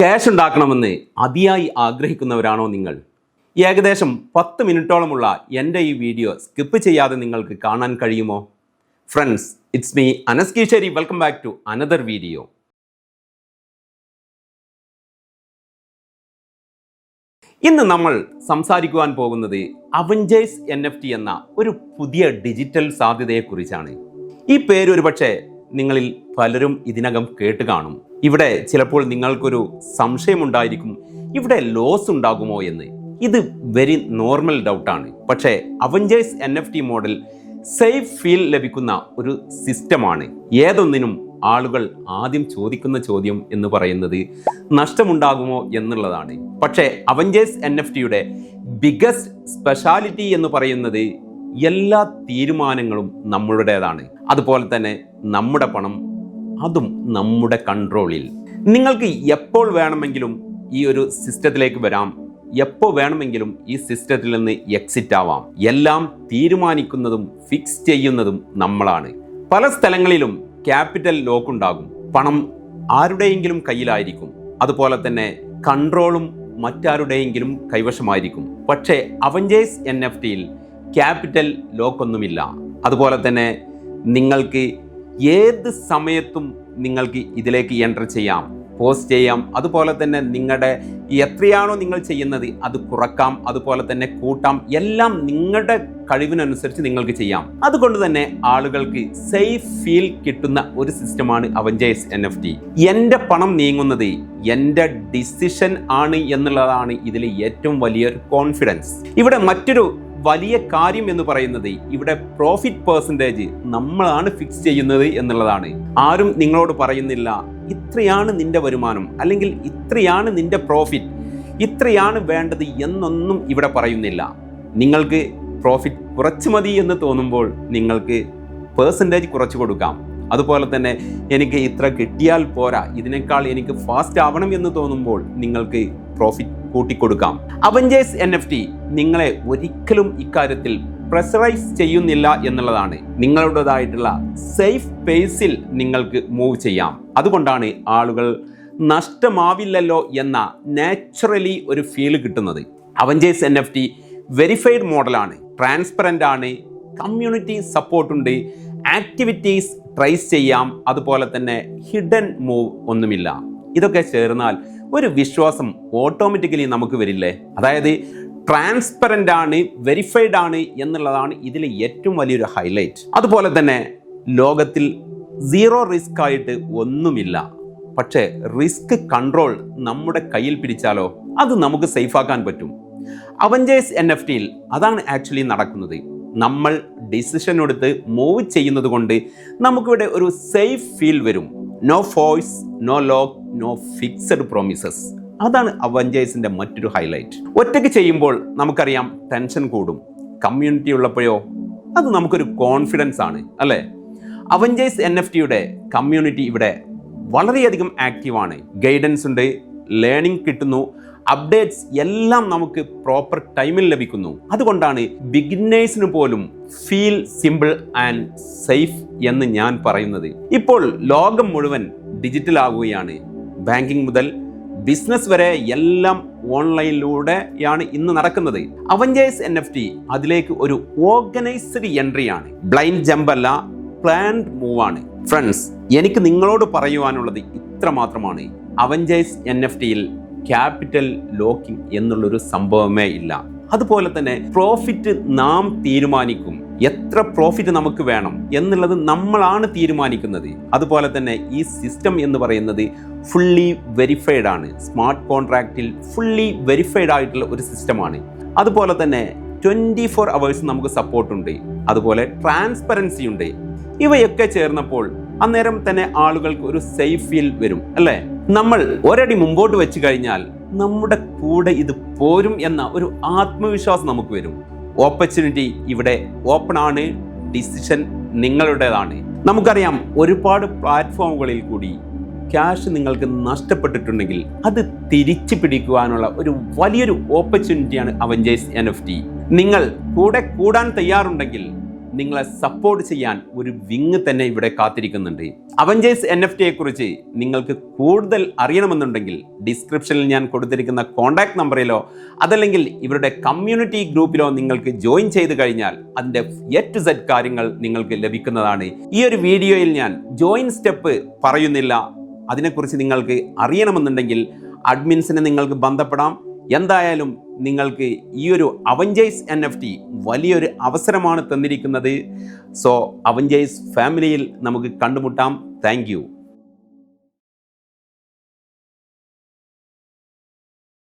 Cash ഉണ്ടാക്കണമെന്ന് അതിയായി ആഗ്രഹിക്കുന്നവരാണോ നിങ്ങൾ? ഏകദേശം പത്ത് മിനിറ്റോളമുള്ള എന്റെ ഈ വീഡിയോ സ്കിപ്പ് ചെയ്യാതെ നിങ്ങൾക്ക് കാണാൻ കഴിയുമോ? Friends it's me Anas Keesheri. Welcome back to another video ഇന്ന് നമ്മൾ സംസാരിക്കുവാൻ പോകുന്നത് അവഞ്ചേഴ്സ് എൻ എഫ് ടി എന്ന ഒരു പുതിയ ഡിജിറ്റൽ സാധ്യതയെക്കുറിച്ചാണ്. ഈ പേര് ഒരുപക്ഷെ നിങ്ങളിൽ പലരും ഇതിനകം കേട്ട് കാണും. ഇവിടെ ചിലപ്പോൾ നിങ്ങൾക്കൊരു സംശയമുണ്ടായിരിക്കും ഇവിടെ ലോസ് ഉണ്ടാകുമോ എന്ന്. ഇത് വെരി നോർമൽ ഡൗട്ടാണ് പക്ഷേ Avengers N F T model safe feel ലഭിക്കുന്ന ഒരു സിസ്റ്റമാണ് ഏതൊന്നിനും ആളുകൾ ആദ്യം ചോദിക്കുന്ന ചോദ്യം എന്ന് പറയുന്നത് നഷ്ടമുണ്ടാകുമോ എന്നുള്ളതാണ്. പക്ഷേ അവഞ്ചേഴ്സ് എൻ എഫ് ടിയുടെ ബിഗസ്റ്റ് സ്പെഷ്യാലിറ്റി എന്ന് പറയുന്നത് എല്ലാ തീരുമാനങ്ങളും നമ്മളുടേതാണ്. അതുപോലെ തന്നെ നമ്മുടെ പണം അതും നമ്മുടെ കൺട്രോളിൽ. നിങ്ങൾക്ക് എപ്പോൾ വേണമെങ്കിലും ഈ ഒരു സിസ്റ്റത്തിലേക്ക് വരാം. എപ്പോൾ വേണമെങ്കിലും ഈ സിസ്റ്റത്തിൽ നിന്ന് എക്സിറ്റ് ആവാം. എല്ലാം തീരുമാനിക്കുന്നതും ഫിക്സ് ചെയ്യുന്നതും നമ്മളാണ്. പല സ്ഥലങ്ങളിലും ക്യാപിറ്റൽ ലോക്ക് ഉണ്ടാകും. പണം ആരുടെയെങ്കിലും കയ്യിലായിരിക്കും. അതുപോലെ തന്നെ കൺട്രോളും മറ്റാരുടെയെങ്കിലും കൈവശമായിരിക്കും. പക്ഷേ അവഞ്ചേഴ്സ് എൻ എഫ് ടിയിൽ ക്യാപിറ്റൽ ലോക്കൊന്നുമില്ല അതുപോലെ തന്നെ നിങ്ങൾക്ക് ഏത് സമയത്തും നിങ്ങൾക്ക് ഇതിലേക്ക് എന്റർ ചെയ്യാം പോസ്റ്റ് ചെയ്യാം. അതുപോലെ തന്നെ നിങ്ങളുടെ എത്രയാണോ നിങ്ങൾ ചെയ്യുന്നത് അത് കുറക്കാം അതുപോലെ തന്നെ കൂട്ടാം. എല്ലാം നിങ്ങളുടെ കഴിവിനനുസരിച്ച് നിങ്ങൾക്ക് ചെയ്യാം. അതുകൊണ്ട് തന്നെ ആളുകൾക്ക് സേഫ് ഫീൽ കിട്ടുന്ന ഒരു സിസ്റ്റമാണ് അവഞ്ചേഴ്സ് എൻ എഫ് ടി എന്റെ പണം നീങ്ങുന്നത് എന്റെ ഡിസിഷൻ ആണ് എന്നുള്ളതാണ് ഇതിൽ ഏറ്റവും വലിയൊരു കോൺഫിഡൻസ് ഇവിടെ മറ്റൊരു വലിയ കാര്യം എന്ന് പറയുന്നത് ഇവിടെ പ്രോഫിറ്റ് പെർസെന്റേജ് നമ്മളാണ് ഫിക്സ് ചെയ്യുന്നത് എന്നുള്ളതാണ്. ആരും നിങ്ങളോട് പറയുന്നില്ല ഇത്രയാണ് നിന്റെ വരുമാനം അല്ലെങ്കിൽ ഇത്രയാണ് നിന്റെ പ്രോഫിറ്റ് ഇത്രയാണ് വേണ്ടത് എന്നൊന്നും ഇവിടെ പറയുന്നില്ല. നിങ്ങൾക്ക് പ്രോഫിറ്റ് കുറച്ച് മതി എന്ന് തോന്നുമ്പോൾ നിങ്ങൾക്ക് പേഴ്സന്റേജ് കുറച്ച് കൊടുക്കാം. അതുപോലെ തന്നെ എനിക്ക് ഇത്ര കിട്ടിയാൽ പോരാ ഇതിനേക്കാൾ എനിക്ക് ഫാസ്റ്റ് ആവണം എന്ന് തോന്നുമ്പോൾ നിങ്ങൾക്ക് പ്രോഫിറ്റ് കൂട്ടിക്കൊടുക്കാം. അവഞ്ചേഴ്സ് എൻ എഫ് ടി നിങ്ങളെ ഒരിക്കലും ഇക്കാര്യത്തിൽ പ്രഷറൈസ് ചെയ്യുന്നില്ല എന്നുള്ളതാണ്. നിങ്ങളുടേതായിട്ടുള്ള സേഫ് പേസിൽ നിങ്ങൾക്ക് മൂവ് ചെയ്യാം. അതുകൊണ്ടാണ് ആളുകൾ നഷ്ടമാവില്ലല്ലോ എന്ന നാച്ചുറലി ഒരു ഫീൽ കിട്ടുന്നത്. Avengers N F T verified മോഡലാണ് ട്രാൻസ്പെറന്റ് ആണ് കമ്മ്യൂണിറ്റി സപ്പോർട്ടുണ്ട് ആക്ടിവിറ്റീസ് ട്രൈസ് ചെയ്യാം അതുപോലെ തന്നെ ഹിഡൻ മൂവ് ഒന്നുമില്ല. ഇതൊക്കെ ചേർന്നാൽ ഒരു വിശ്വാസം ഓട്ടോമാറ്റിക്കലി നമുക്ക് വരില്ലേ? അതായത് ട്രാൻസ്പെറന്റ് ആണ് വെരിഫൈഡ് ആണ് എന്നുള്ളതാണ് ഇതിലെ ഏറ്റവും വലിയൊരു ഹൈലൈറ്റ് അതുപോലെ തന്നെ ലോകത്തിൽ സീറോ റിസ്ക് ആയിട്ട് ഒന്നുമില്ല. പക്ഷേ റിസ്ക് കൺട്രോൾ നമ്മുടെ കയ്യിൽ പിടിച്ചാലോ അത് നമുക്ക് സേഫാക്കാൻ പറ്റും. അവഞ്ചേഴ്സ് എൻ എഫ് ടിയിൽ അതാണ് ആക്ച്വലി നടക്കുന്നത്. നമ്മൾ ഡിസിഷൻ എടുത്ത് മൂവ് ചെയ്യുന്നത് കൊണ്ട് നമുക്കിവിടെ ഒരു സേഫ് ഫീൽ വരും. No force no lock no fixed promises അതാണ് അവഞ്ചേഴ്സിന്റെ മറ്റൊരു ഹൈലൈറ്റ് ഒറ്റയ്ക്ക് ചെയ്യുമ്പോൾ നമുക്കറിയാം ടെൻഷൻ കൂടും. കമ്മ്യൂണിറ്റി ഉള്ളപ്പോഴോ അത് നമുക്കൊരു കോൺഫിഡൻസ് ആണ് അല്ലേ? അവഞ്ചേഴ്സ് എൻ എഫ് ടിയുടെ കമ്മ്യൂണിറ്റി ഇവിടെ വളരെയധികം ആക്റ്റീവാണ് ഗൈഡൻസ് ഉണ്ട് ലേണിംഗ് കിട്ടുന്നു അപ്ഡേറ്റ്സ് എല്ലാം നമുക്ക് പ്രോപ്പർ ടൈമിൽ ലഭിക്കുന്നു. അതുകൊണ്ടാണ് ബിഗിനേഴ്സിന് പോലും ഫീൽ സിമ്പിൾ ആൻഡ് സേഫ് എന്ന് ഞാൻ പറയുന്നത്. ഇപ്പോൾ ലോകം മുഴുവൻ ഡിജിറ്റൽ ആകുകയാണ് ബാങ്കിങ് മുതൽ ബിസിനസ് വരെ എല്ലാം ഓൺലൈനിലൂടെയാണ് ഇന്ന് നടക്കുന്നത്. അവഞ്ചേഴ്സ് എൻ എഫ് ടി അതിലേക്ക് ഒരു ഓർഗനൈസ്ഡ് എൻട്രി ആണ്. ബ്ലൈൻഡ് ജമ്പ് അല്ല പ്ലാൻഡ് മൂവ് ആണ്. ഫ്രണ്ട്സ് എനിക്ക് നിങ്ങളോട് പറയുവാനുള്ളത് ഇത്ര മാത്രമാണ് അവഞ്ചേഴ്സ് എൻ എഫ് ടിയിൽ ക്യാപിറ്റൽ ലോക്കിംഗ് എന്നുള്ളൊരു സംഭവമേ ഇല്ല. അതുപോലെ തന്നെ പ്രോഫിറ്റ് നാം തീരുമാനിക്കും. എത്ര പ്രോഫിറ്റ് നമുക്ക് വേണം എന്നുള്ളത് നമ്മളാണ് തീരുമാനിക്കുന്നത്. അതുപോലെ തന്നെ ഈ സിസ്റ്റം എന്ന് പറയുന്നത് ഫുള്ളി വെരിഫൈഡ് ആണ്. സ്മാർട്ട് കോൺട്രാക്റ്റിൽ ഫുള്ളി വെരിഫൈഡ് ആയിട്ടുള്ള ഒരു സിസ്റ്റമാണ് അതുപോലെ തന്നെ ട്വന്റി ഫോർ അവേഴ്സ് നമുക്ക് സപ്പോർട്ടുണ്ട് അതുപോലെ ട്രാൻസ്പെറൻസി ഉണ്ട്. ഇവയൊക്കെ ചേർന്നപ്പോൾ അന്നേരം തന്നെ ആളുകൾക്ക് ഒരു സേഫ് ഫീൽ വരും അല്ലേ? നമ്മൾ ഒരടി മുമ്പോട്ട് വെച്ച് കഴിഞ്ഞാൽ നമ്മുടെ കൂടെ ഇത് പോരും എന്ന ഒരു ആത്മവിശ്വാസം നമുക്ക് വരും. ഓപ്പർച്യൂണിറ്റി ഇവിടെ ഓപ്പൺ ആണ് ഡിസിഷൻ നിങ്ങളുടേതാണ്. നമുക്കറിയാം ഒരുപാട് പ്ലാറ്റ്ഫോമുകളിൽ കൂടി ക്യാഷ് നിങ്ങൾക്ക് നഷ്ടപ്പെട്ടിട്ടുണ്ടെങ്കിൽ അത് തിരിച്ചു പിടിക്കുവാനുള്ള ഒരു വലിയൊരു ഓപ്പർച്യൂണിറ്റിയാണ് അവഞ്ചേഴ്സ് എൻ എഫ് ടി നിങ്ങൾ കൂടെ കൂടാൻ തയ്യാറുണ്ടെങ്കിൽ നിങ്ങളെ സപ്പോർട്ട് ചെയ്യാൻ ഒരു വിങ് തന്നെ ഇവിടെ കാത്തിരിക്കുന്നുണ്ട്. അവഞ്ചേഴ്സ് എൻ എഫ് ടിയെ കുറിച്ച് നിങ്ങൾക്ക് കൂടുതൽ അറിയണമെന്നുണ്ടെങ്കിൽ ഡിസ്ക്രിപ്ഷനിൽ ഞാൻ കൊടുത്തിരിക്കുന്ന കോൺടാക്ട് നമ്പറിലോ അതല്ലെങ്കിൽ ഇവരുടെ കമ്മ്യൂണിറ്റി ഗ്രൂപ്പിലോ നിങ്ങൾക്ക് ജോയിൻ ചെയ്ത് കഴിഞ്ഞാൽ അതിന്റെ എ ടു സെഡ് കാര്യങ്ങൾ നിങ്ങൾക്ക് ലഭിക്കുന്നതാണ്. ഈ ഒരു വീഡിയോയിൽ ഞാൻ ജോയിൻ സ്റ്റെപ്പ് പറയുന്നില്ല. അതിനെക്കുറിച്ച് നിങ്ങൾക്ക് അറിയണമെന്നുണ്ടെങ്കിൽ അഡ്മിൻസിനെ നിങ്ങൾക്ക് ബന്ധപ്പെടാം. എന്തായാലും നിങ്ങൾക്ക് ഈ ഒരു അവഞ്ചേഴ്സ് എൻ എഫ് ടി വലിയൊരു അവസരമാണ് തന്നിരിക്കുന്നത്. സോ അവഞ്ചേഴ്സ് ഫാമിലിയിൽ നമുക്ക് കണ്ടുമുട്ടാം. താങ്ക്